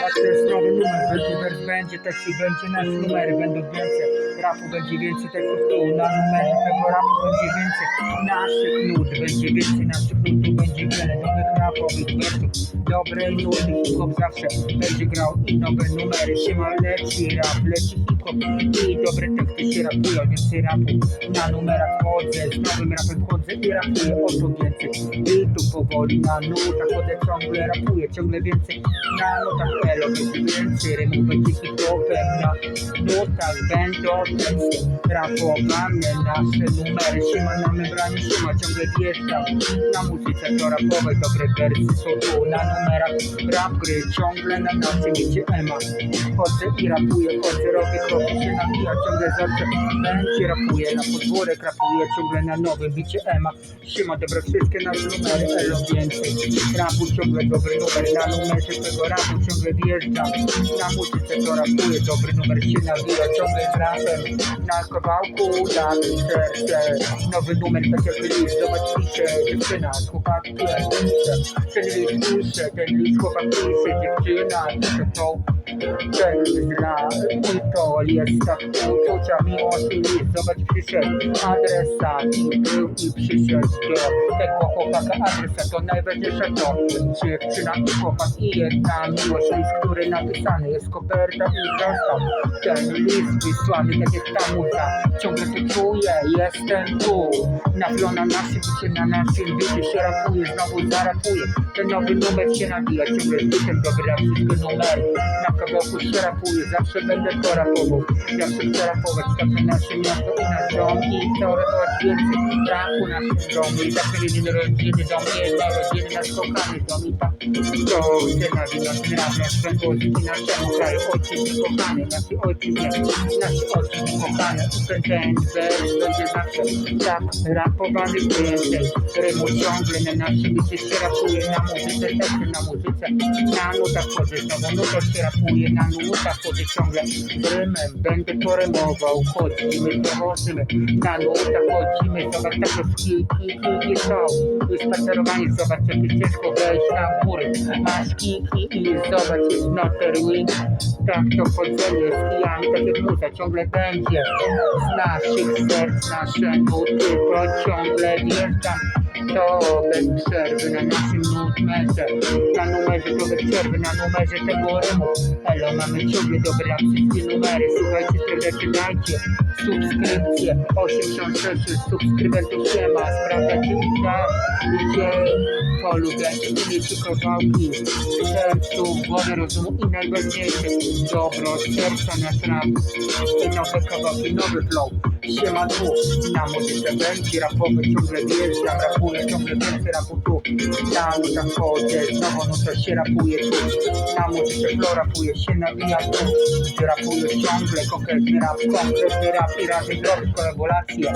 Nowy numer, wers będzie tekst i będzie nasz numery, będą więcej rapu, będzie więcej tekstów tu, na numerze tego rapu będzie więcej naszych nut, będzie więcej naszych nut, będzie wiele nowych rapowych wersów, dobre nuty, hip-hop zawsze będzie grał i nowe numery, siema leci rap, leci i dobre teksty się rapują, więcej rapu, na numerach chodzę, z nowym rapem chodzę i rapuję o to więcej, i tu powoli na nutach chodzę, ciągle rapuję, ciągle więcej, na nutach elo, będzie więcej, rymów będzie hip-hopem, na nutach będą teksty rapowane, nasze numery, siema na membranie, siema ciągle wjeżdżam, na muzyce to rapowej, dobre wersy są tu, na numerach rap gry, ciągle na naszym idzie ema, chodzę i rapuję, chodzę, robię kroki, się nabija, ciągle zawsze będzie rapuję, na podwórek rapuję, ciągle na nowym bicie ema, siema, dobre wszystkie nasze numery, elo więcej, rapu ciągle dobry numer, na numerze tego rapu ciągle wjeżdżam, na muzyce to rapuję, dobry numer się nabija, ciągle z rapem, na kawałku dam serce, nowy numer, tak jak list, zobacz pisze, dziewczyna, z chłopakiem pisze, ten list pisze, ten list chłopak pisze, dziewczyna, pisze to, ten zna, mój to tak uczucia, miłości. List, zobacz pisze, adresat, był i przyszedł do tego chłopaka adresa, to najważniejsze to, dziewczyna i chłopak i jedna miłość, list, który napisany jest koperta i został, ten list wysłany, tak jak ta muza, ciągle to czuję, jestem tu, nawiona na bicie, na naszym bicie się rapuje, znowu zarapuję, ten nowy numer się nabija, ciągle z bitem dobry rap, wszystkie numery, na kawałku się rapuje, zawsze będę to rapował, zawsze chcę rapować, tak na nasze miasto i nasz dom i chcę rapować więcej rapu na naszym domu i zawsze jedyny rodziny dom, jedna rodziny, nasz kochany dom i tak to chcę nawinąć rap, nasz Polski, naszemu kraju, ojciec kochany, nasi ojciec, nasi ojciec kochany, i ten ten wers będzie zawsze tak rapowany więcej, rymu ciągle na naszym się rapuje, na muzyce, teksty na muzyce, na nutach znowu nutach się rapuje, na nutach chodzę ciągle rymem, będę to rymował, chodzimy, dochodzimy, na nutach chodzimy, zobacz takie skiki, kiki są, i spacerowanie, zobacz jak jest ciężko wejść na góry, masz kiki i zobacz jest noter wing, tak to chodzenie z kijami, tak jak ciągle będzie, z naszych serc nasze nuty, to ciągle wjeżdżam, to bez przerwy na naszym numerze, na numerze bez przerwy, na numerze tego rymu, elo mamy ciągle dobre rap, wszystkie numery, słuchajcie serdecznie, dajcie. Subskrypcję, 86 subskrybentów się ma, sprawdzacie i tak, gdzie polubiacie, umiecie kawałki, sercu, głowy, rozumu i najważniejsze, dobro serca nasz rap, i nowe kawałki, nowy flow, siema tu, na muzyce będzie rapowy, ciągle wjeżdżam, rapuję, ciągle więcej rapu tu, na nutach chodzę, znowu no to się rapuje tu, na muzyce flow rapuje się nawija tu, gdzie rapuję ciągle, konkretny rap, konkretny rap i razem zrobić kolaborację,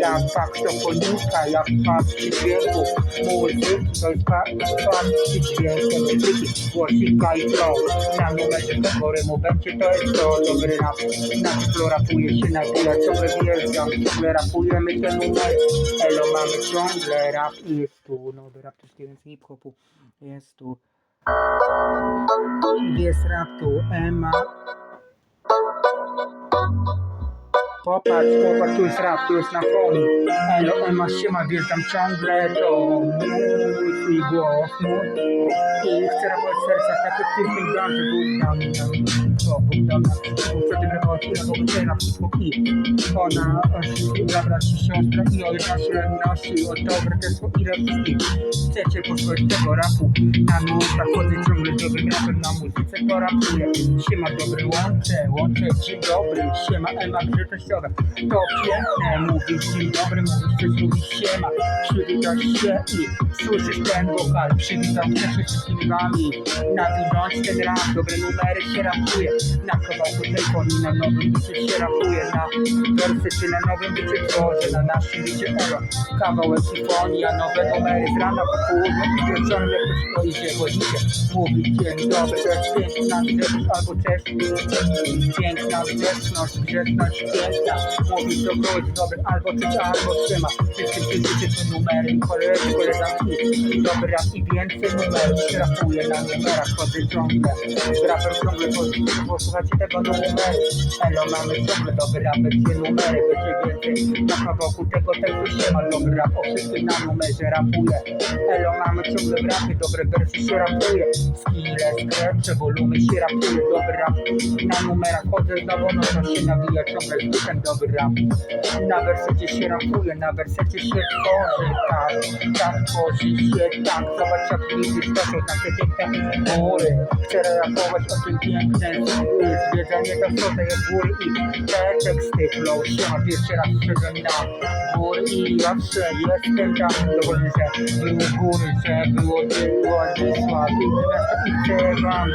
jak fakt to ponika, jak fakt przy dźwięku, muzyki, to jest fakt, przy dźwięku, muzyki, głosika i flow, na numerze tego rymu będzie to jest to, dobry rap, na flow rapuje się nawija, ciągle wjeżdżam, ciągle rapujemy te numery, elo mamy ciągle rap jest tu, nowy rap, troszkę więcej hip-hopu, jest tu, jest rap tu, Ema, Popatrz, popatrz, tu jest rap, tu jest na foni. Elo, Ema, siema, wjeżdżam ciągle, to mój głos, mój. I chcę rapować w sercach, tak jak w tym branży Rapować, ile bo chcę rap, hip-hop i ona, dobra ci siostra i o nasze nosi, o dobre te są ile wszystkich. Chcecie posłuchać tego rapu, na nutach chodzę ciągle dobrym rapem, na muzyce to rapuję. Siema, dobry łącze, łącze, dzień dobry, siema, Ema, grzecznościowe. To piękne, mówisz dzień dobry, mówisz coś, mówisz siema, przywitasz się i słyszysz ten wokal, przywitam się wszystkimi wami, nawinąć ten rap, dobre numery się rapuje, na kawałku tej na nowym bicie się rapuje, na wersy na nowym bicie tworzę, na naszym bicie elo, kawałek sinfonia, nowe numery z rana po południu i wieczorem jak ktoś to idzie, chodzicie, mówi dzień dobry, to jest piękna grzeczność albo cześć. Piękna grzeczność, grzeczność piękna. Mówić do gość dobry, albo coś, albo trzyma. Wszystkim życie to numery, koledzy, koleżanki. Dobry rap i więcej numerów. Rapuję na numerach, chodzę ciągle. Z rapem ciągle chodzę, posłuchajcie tego numeru. Elo, mamy ciągle dobry rap, będzie numery, będzie więcej. Na kawałku tego tekstu się ma dobry rap, o wszystkim na numerze rapuje. Elo, mamy ciągle w rapie, dobre wersy się rapuje. Skille, skrecze, wolumy się rapuje, dobry rap. Na numerach chodzę no to się nawija ciągle z ten dobry rap. Na wersecie się rapuje, na wersecie się tworzy, tak, tak tworzy się, tak. Zobacz jak widzisz, to są takie piękne góry. Chcę rapować o tym piękne zwiedzanie to jest góry i te teksty flow się ma pierwszy raz na góry i zawsze jestem tam dowolny, że były góry, że było było piękne miasto i chcę wam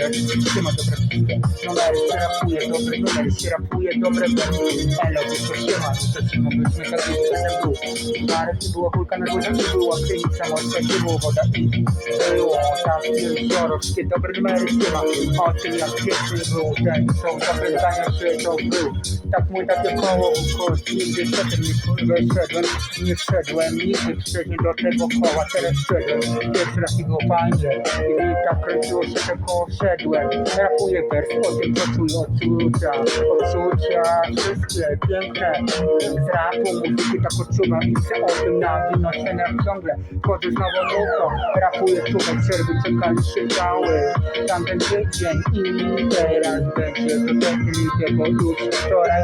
będę trzyma dobre piłkę. Numery się rapuje, dobre numery się rapuje, dobre wersy. Elo, to się ma, to ma być mega ten był. Marek i była kulka na górze i była krynica morska, i było woda i było tak jeziorowskie, dobre numery się ma. O tym jak piękny był są zapędzania, że to był. Tak mój takie koło, koło, nigdy nie kurwa szedłem, nie wszedłem, nigdy wcześniej do tego koła, teraz wszedłem. Pierwszy raz i go fajnie, i tak kręciło się to koło szedłem. Rapuję wers o tym, co czuję odczucia, odczucia, wszystkie piękne. Z rapu muzyki tak odczuwam i chcę o tym nawinąć ten rap ciągle. Wchodzę znowu nutą, rapuję tutaj przerwy, czekaliście cały. Tamten tydzień i teraz będzie to technikę, bo już wczoraj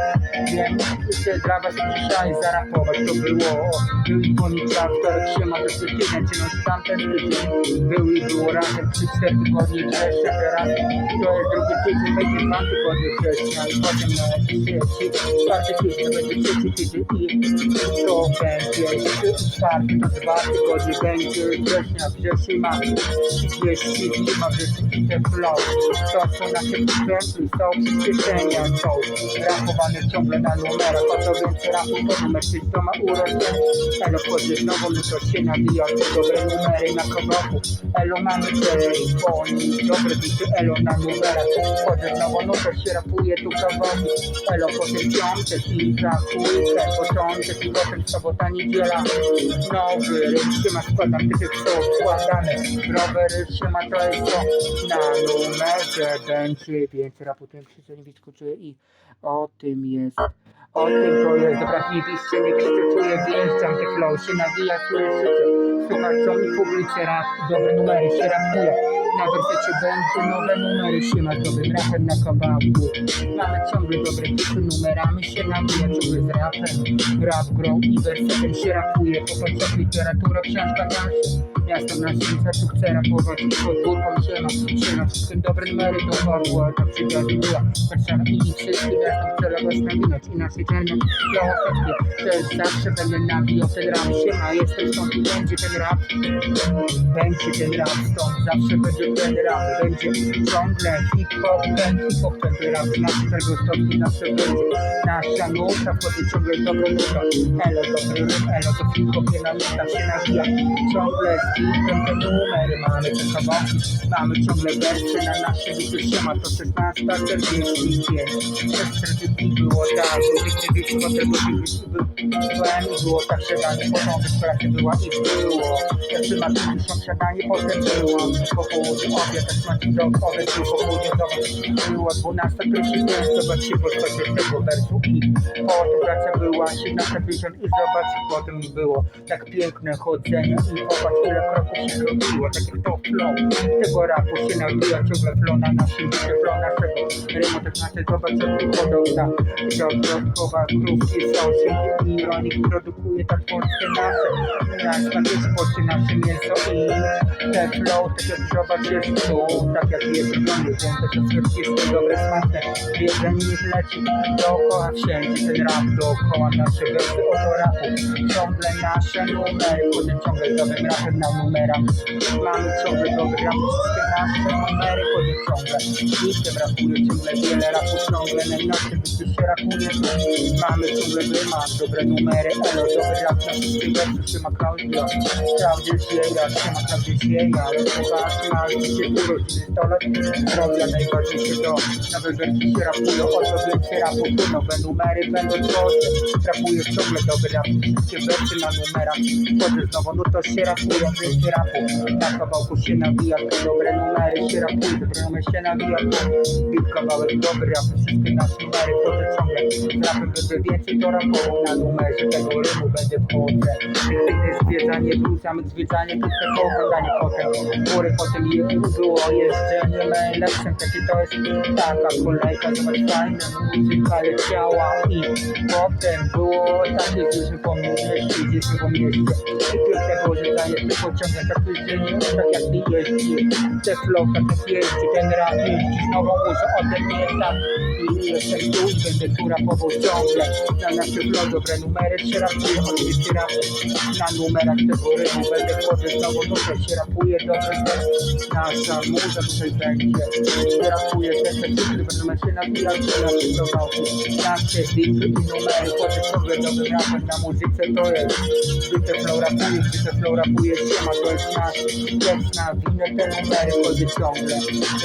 wiem, że dla was dzisiaj zarapować to było. Był i poniedziałek, wtorek się tydzień, no tamten tydzień był i było razem 3-4 tygodnie jeszcze teraz. To jest drugi tydzień, będzie dwa tygodnie wcześniej, i potem na trzeci, czwarty tydzień będzie trzeci tydzień i to będzie czwarty, to dwa tygodnie będzie września, wrzesień ma 30 dni, ma i te flow. To są nasze przyczepy, są przyspieszenia, są rapowane ciągle na numerach, więcej rapu, to numer 6 to ma urodzenie. Elo wchodzi znowu, no to się nawija, to dobre numery na kawałku. Elo mamy te poni, dobre bity, elo na numerach. Wchodzę znowu, no to się rapuje tu kawałki. Elo potem piątek i za początek i potem sobota, niedziela. Nowy rym się ma, składam tych co składane. Rowery się ma, to jest to na numerze będzie więcej rapu, tym krzyczenie wyskoczuje i o tym jest. O tym to jest, dobra, nie wjeżdżam, te flow się nawija, słyszycie. Słuchajcie, mi publicy rap, dobre numery się rapuje. Na wersecie będzie nowe numery się ma dobrym rapem na kawałku. Mamy ciągle dobre hity numerami się nawija ciągle z rapem. Rap grą i wersetem się rapuje, popatrz literatura, książka dalsze. Miasto w naszym sercu chce rapować i podwórką się ma. Się ma wszystkim dobre numery do Pawła, to przyjazd była. Warszawa i wszystkie miasto chce radość nawinąć i dzielne białokowskie. Też zawsze będę nawijał ten rap się ma. Jestem stąd i będzie ten rap. Będzie ten rap stąd, zawsze będzie ten rap. Będzie ciągle hip-hop, ten hip-hop, ten rap. Nasz tego stąd i zawsze będzie. Nasza nuta, wchodzi ciągle dobra nuta. Elo, dobry rym, elo, to hip-hopie na nuta się nawija. Ciągle z hitem te numery mamy, te kawałki. Mamy ciągle wersy na nasze liczy się ma. To 16, 45. Przez 40 było tak, potem byłem i było tak siadanie, potem wyszkolenie była i było. Jak trzyma 50 siadanie, potem było po południu obiad, tak smaczny do obiad, po południu zobacz. Było 12, pierwszy dzień, zobaczcie podchodzie tego wersu i potem praca była 17, i zobacz, potem było. Tak piękne chodzenie i popatrz ile kroków się zrobiło, tak jak to flow. Tego rapu się nawija ciągle flow na naszym bicie, flow naszego rymu, tak znaczy zobacz, co tu hodowla dodatkowa krówki są się i oni produkuje tak Polskę nasze. Nasz takie sporty, nasze mięso i te flow, tak jak zobacz jest tu, tak jak jest w domu, więc te wszystkie dobre, smaczne, jedzenie niech leci dookoła wszędzie, ten rap dookoła nasze wersy oto ciągle nasze numery, chodzę ciągle z dobrym rapem na numerach, mamy ciągle dobry rap, wszystkie nasze numery, chodzę ciągle, listem rapuje ciągle, wiele rapu ciągle, najnowsze byty się rapuje, mamy ciągle wyma, dobre numery, elo, dobry rap na wszystkie wersy, trzyma Klaudia, Klaudia Sieja, trzyma Klaudia Sieja, na walczy się urodziny 100 lat Zdrowia najważniejsze to nowe wersje się rapują O to więcej rapu, nowe numery będą tworzy Rapuję ciągle dobry rap, wersy na numerach Wchodzę znowu, no to się rapują, więcej rapu Na kawałku się nawija, to dobre numery się rapuje Dobre numery się nawija, bit kawałek dobry rap Wszystkie nasze numery wchodzę ciągle rapem będę więcej to rapował na numerze Tego rymu będę wchodzę Piękne zwiedzanie, wrzucamy zwiedzanie Tylko to oglądanie potem Góry potem je- było jeżdżenie Lepszym takie to jest taka kolejka Zobacz fajna muzyka leciała I potem było takie gdzieś po mieście Gdzieś po mieście I piękne było zwiedzanie Ty pociągiem tak jeżdżenie Tak jak ty jeździ Te floka tak jeździ Ten rap jeździ Znowu muszę ode tak I jestem tu będę tu rapował ciągle. Na nasze flow dobre numery się rapuje Oczywiście rap na numerach tego rymu Będę wchodził znowu nutę się rapuje Dobry tekst Nasza muza tutaj będzie. Rapuje te cyfry Będą się nawijać Na przygotował Nasze bity i numery Chodzę ciągle dobrym rapem na muzyce To jest Bite flow rapuje Bite flow rapuje Siema to jest nasz tekst na winę Te numery chodzę ciągle.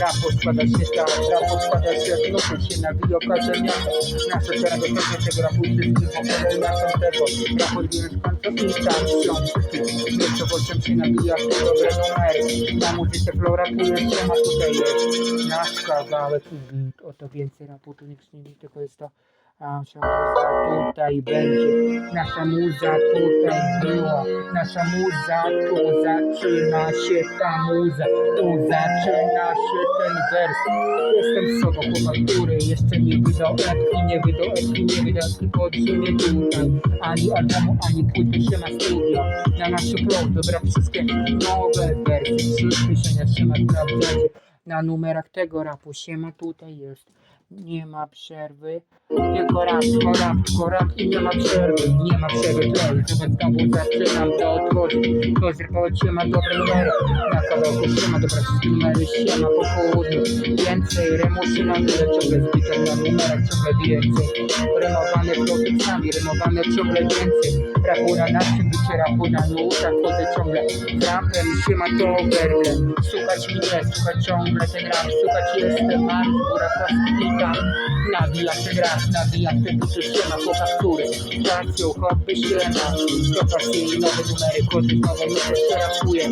Rapo składa się tak Rapo składa się nutę się nawija Każde miasto Nasze czarnego tekstu tego rapu Wszystkich pokoleń na tego Rapo odbierać końca i tam się wszystkich Miejscowością się nabija w te dobre numery Na muzyce flow rapuje Siema tutaj jest Nasz kawałek i beat Oto więcej rapu tu nic nie tylko jest to nasza muza tutaj będzie, nasza muza tutaj była, nasza muza tu zaczyna się ta muza, tu zaczyna się. Ten wers. Jestem sobą chłopak, który jeszcze nie wydał epki, nie wydał epki, nie wydał epki, podsumie tutaj, ani albumu, ani płyty się na studio, na naszy flow, dobra, wszystkie nowe wersje, wszystkie się nie na numerach tego rapu, siema tutaj jest nie ma przerwy, tylko tylko rap, rap i nie ma przerwy, nie ma przerwy, jest, zobacz, znowu zaczynam to zrypać się ma dobre numery, na kawałku się ma dobre wszystkie numery, się ma po południu, więcej remusy na tyle, ciągle zbite na numerach, ciągle więcej, rymowane flotekami, rymowane ciągle więcej, rapu na naszym bicie, rapu na nutach, chodzę ciągle. Z rapem, się ma to werble, słuchać mnie, słuchać ciągle ten rap, słuchać jestem, Mariusz Burakowski i tam, nawija ten rap, nawija ten buty, się ma chłopak, który stacją, hobby się ma, to pasuje nowe numery, znowu, my też się rapuje,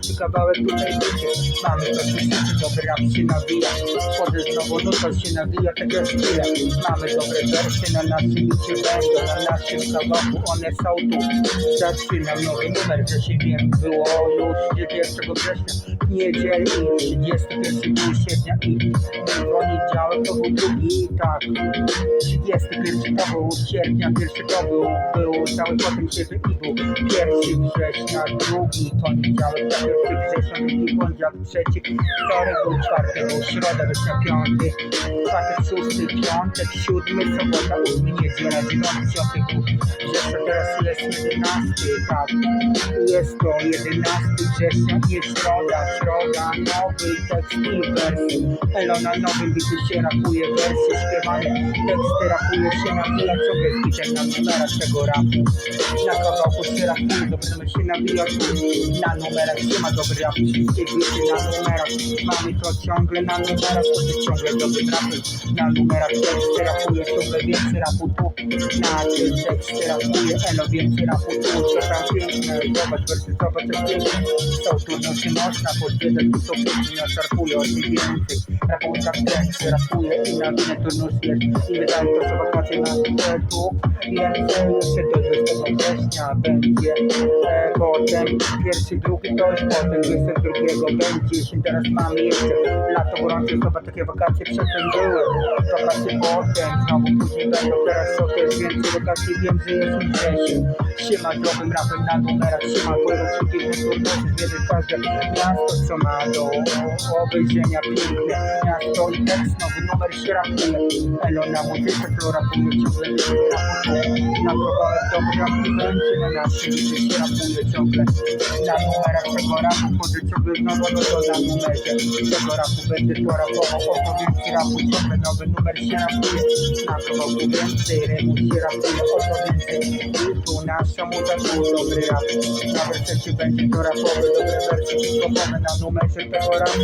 czy kawałek tutaj będzie, mamy to wszyscy, dobry rap się nawija, wchodzę znowu, no to się nawija, tak jak chwilę, mamy dobre wersy, na naszym bicie będą, na naszym kawałku, one są tu, zaczynam nowy numer, że się wiem, było już 1 września, w niedzielę i 31 dniu sierpnia i poniedziałek to był drugi, tak, 31 to był sierpnia, pierwszy to był, był cały potem siebie i był pierwszy września, drugi poniedziałek, tak, pierwszy września, drugi poniedziałek, trzeci, wtorek był czwarty, był środa, września, piąty, czwartek, szósty, piątek, siódmy, sobota, ósmy, niedziela, dziewiąty, dziesiąty, wrzesień, teraz jest jedenasty, tak, jest to jedenasty września, nie środa, środa, nowy tekst i wersy, Elo na nowym bicie się rapuje wersje śpiewane, teksty rapuje się nawija, ciągle zbitem na numerach tego rapu, na kawałku się rapuje, dobrze się nawija tu, na numerach się ma dobry rap, wszystkie bity na numerach, mamy to ciągle na numerach, to jest ciągle dobry rapy, na numerach teksty rapuje, ciągle więcej rapu tu, na tym teksty rapuje, elo więcej rapu tu, co tam piękne, zobacz, wersy, zobacz, jak piękne, są trudności można podwiedzać, tu są piękne, naszarpuje, o tym więcej, rapuje tak teksty, rapuje i na winę trudności jest, i wydaje to, co wakacje na tu, więcej, jeszcze do 20 września będzie, e, potem pierwszy, drugi, to już potem 22 będzie, jeśli teraz mamy jeszcze lato gorące, zobacz, takie wakacje przedtem były, wakacje potem, znowu później będą, teraz są też więcej wakacji, wiem, że jest wrzesień, siema drogim rapem na numerach, siema płyną wszystkie trudności, zwiedzy każde miasto, co ma do obejrzenia piękne miasto. I tekst, nowy numer się rapuje, elo na muzyce, to rapuje ciągle, na kawałek dobry rap będzie, na naszym życiu się rapuje ciągle, na numerach tego rapu, chodzę ciągle znowu, no to na numerze, tego rapu będę to rapował, oto więcej rapu, ciągle nowy numer się rapuje, na kawałku więcej, rymu się rapuje, oto więcej, tu nasza muza tu dobry rap Na wersecie będzie to rapowy, dobre wersy hip-hopowe Na numerze tego rapu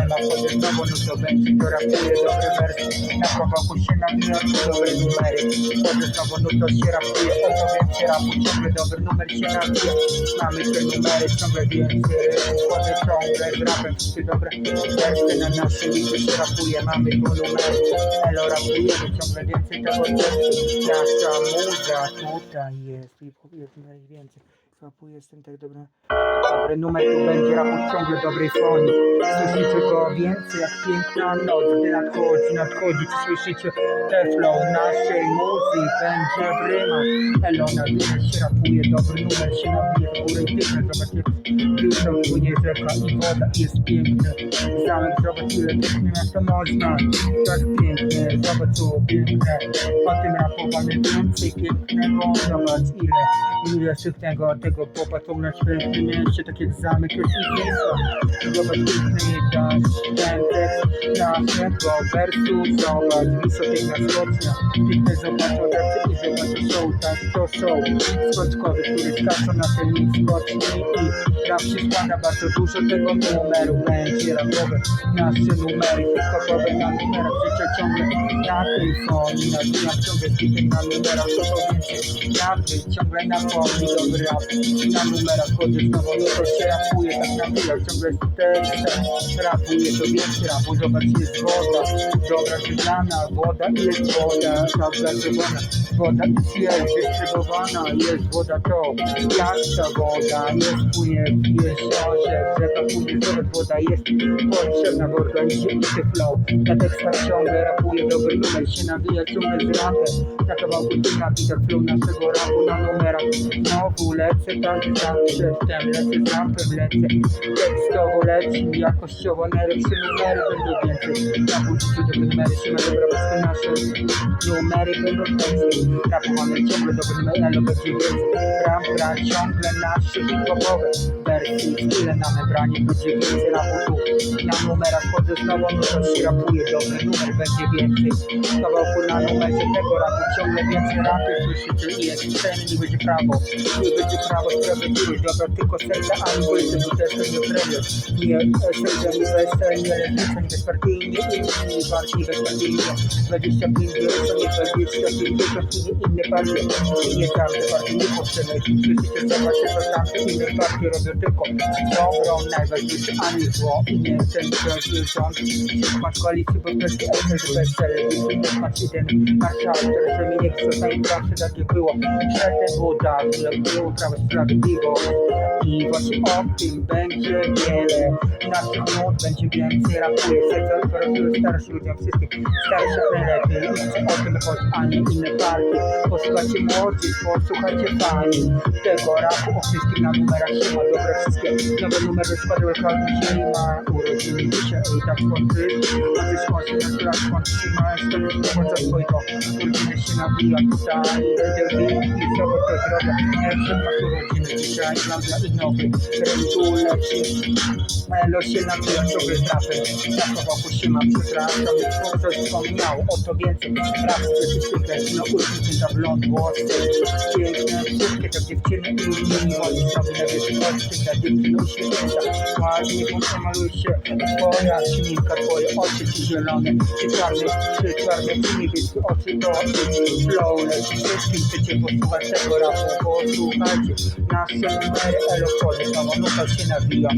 Ema wchodzę znowu, no to będzie to rapuje dobre wersy Na kawałku się nawija, to dobre numery. Wchodzę znowu, no to się rapuje, o to więcej rapu Ciągle dobry numer się nawija Mamy te numery, ciągle więcej. Wchodzę ciągle z rapem, wszystkie dobre wersy Na naszym liście się rapuje, mamy tu numery. Elo rapujemy, ciągle więcej tego tekstu Nasza muza tutaj jest jest numer więcej Rapuje, jestem tak dobra Dobry numer tu będzie raport ciągle dobrej foni Słyszycie go więcej jak piękna noc Gdy nadchodzi, nadchodzi, czy słyszycie te flow naszej muzy Będzie w rymach Elo na się rapuje, dobry numer się nabije. W górę i tyle Zobacz jak piszą, płynie rzeka i woda jest piękny Zamek, zobacz ile piękne miasto można. Tak piękne, zobacz co piękne. O tym rapowane więcej pięknego. Zobacz ile, ile szybkiego tego popatrzą na świetnym mieście Tak jak zamek piękno Zobacz piękny dasz ten tekst naszego wersu Zobacz, wysokiego skocznia Piękne zobacz odewcy i zobacz show Tak to show. Skoczkowy, który skacze na ten nim skoczni I rap się składa bardzo dużo tego numeru. Będzie rapowe nasze numery hip-hopowe na numerach życia ciągle. Na tej foni Nabijam ciągle skipy na numerach to więcej Rapy ciągle na foni dobry rap. Na numerach chodzę znowu no to się rapuje tak nabijam ciągle z tekstem Rapuje to więcej rapu zobacz jest woda. Dobra żeglana woda i jest woda? Ta czerwona woda jest jest dystrybuowana jest woda to jak ta woda jest płynie w rzeka płynie zobacz woda jest potrzebna w organizmie i ty flow. Na tekstach ciągle rapuje dobry numer się nawija ciągle z rapem. Na kawałku ty nabita flow naszego rapu na numerach. Znowu lecę tak jak przedtem lecę z rapem lecę. Tekstowo leci jakościowo najlepsze numery będą więcej. Na budzicu dobre numery się dobra bo nasze numery będą teksty. Rapowane ciągle dobre numery ale więcej ram gra ciągle nasze hip-hopowe wersji chwilę na mebranie będzie więcej rapu na numerach znowu no to się rapuje dobry numer będzie więcej. Kawałku na numerze tego rapu ciągle więcej rapy słyszycie i jest nie będzie prawo. Nie będzie prawo sprawiedliwość dobra tylko serca ani ulicy bo też to nie premier nie e, serca nie wesel nie lewica nie bezpartyjnie inni bardziej bezpartyjnie 25 wiersza nie 20 50 i nie inne partie. I nie tamte partie nie potrzebne. Słyszycie zobaczcie co tamte inne partie robią tylko dobrą najważniejsze ani zło i nie ten rząd rząd skład koalicji bo też LPZ PSL masz jeden marszałek który nie chce na im pracy takie było. Przedtem było dawno było prawo sprawiedliwość i właśnie tym będzie wiele naszych nut będzie więcej rapuje serca otworzę starszym ludziom wszystkim starszych najlepiej jeszcze o tym chodzi a nie inne partie posłuchajcie młodzi posłuchajcie fani tego rapu o wszystkim na numerach się ma dobre wszystkie nowe numery składu każdy dzień ma urodziny dzisiaj i tak kończy szkodzie na się ma nie swojego urodziny się tutaj będzie i zobacz to jak masz urodziny dzisiaj dla i nowy rynku leci Elo się nabija ciągle z rapem na kawałku się ma przepraszam bo ktoś wspomniał o to więcej rap specjalny no ulicy za blond włosy. Piękne wszystkie te dziewczyny i inni ładnie sobie na wysokości dla dziewczyn uśmiechnięta ładnie pomaluje się. Twoja śminka twoje oczy ci zielone. Czy czarne czy czarne czy niebieskie oczy to flow. Leci wszystkim chcecie posłuchać tego rapu posłuchajcie nasze numery elokwony sama nuta się nawija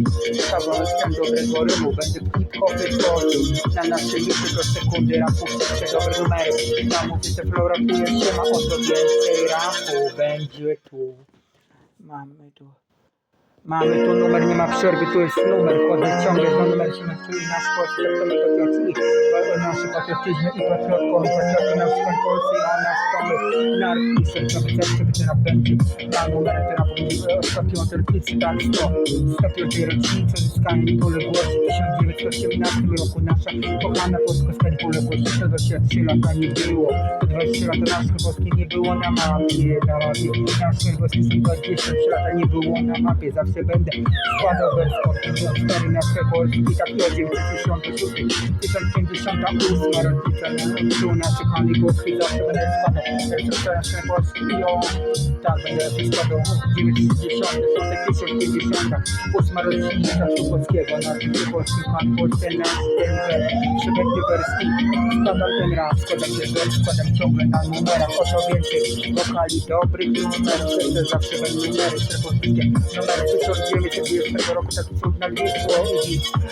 kawałek tam dobrego rymu będę w hip-hopie tworzył na nasze liczby do sekundy rapu wszystkie dobre numery. Na muzyce flow rapuje się ma o to więcej rapu. Będzie tu. Mamy tu. Mamy tu numer, nie ma przerwy, tu jest numer, chodzę ciągle do numer się czyli nasz polski, to my patriotyzm i nasze patriotyzmy i patriotką, i patriotką nasz mamy narcisem, to by zawsze będzie na będzie, na numer, teraz będzie ostatnią rocznicy, tak, 100, 105 rocznicy uzyskania niepodległości w 1918 roku, nasza kochana Polska stanie niepodległości, tego się 3 lata nie było, 20 lata nasze polskie nie było na mapie, na mapie, nasze polskie 23 lata nie było na mapie, zawsze będę składał wers 4 nasze Polski, tak i o 966, 1058 rocznica, tu nasze kochani Polski, zawsze będę składał wers od nasze Polski i o tak, będę składał 90, 1050, ósma rocznica Szubowskiego, na tym polskim ten przebędzie wersji, składam ten raz, składam ten wers, składam ciągle na numerach, o to więcej wokali dobrych numerów, jeszcze zawsze będą numery, czerwonińskie, numery 1920 roku, taki cud na listwo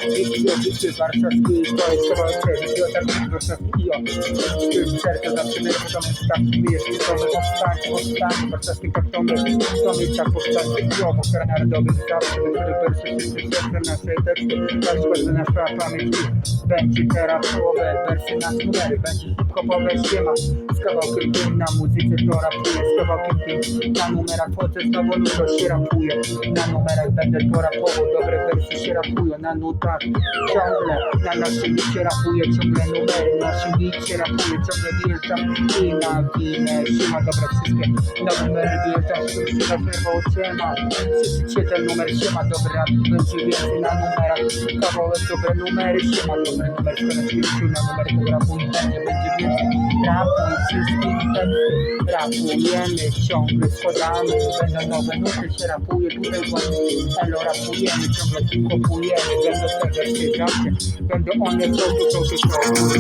i Wiki Obity Warszawski, to jest kawałek Wiki Obity Warszawski serce zawsze będzie wiadomo, że tak jest, to my powstanie, powstanie, warszawskim kartonem, to my tak powstanie i o, bo narodowy zawsze, do których wersy wszyscy serce nasze teksty, na przykład, że nasza pamięć będzie teraz połowę wersy na numery, będzie hip-hopowe ściema, z kawałkiem tym na muzyce to rapuję, z kawałkiem tym na numerach wchodzę znowu, no to się rapuje, na numerach będę to rapował, dobre wersy się rapują, na nutach ciągle, na naszym bicie rapuję, ciągle numery, na naszym bicie rapuję, ciągle wjeżdżam i na winę, siema, dobre wszystkie, na numery wjeżdżam, wszyscy na nerwowo ciema, wszyscy ten numer, siema, dobra, będzie więcej. Na numerach, kawałek, dobre numery, siema, dobre ćwiczył na wszystkim teksty, rapujemy, ciągle składamy, będą nowe nuty, się rapuje, tutaj właśnie, elo, rapujemy, ciągle kupujemy, będą te wersje zawsze, będą one, co tu, co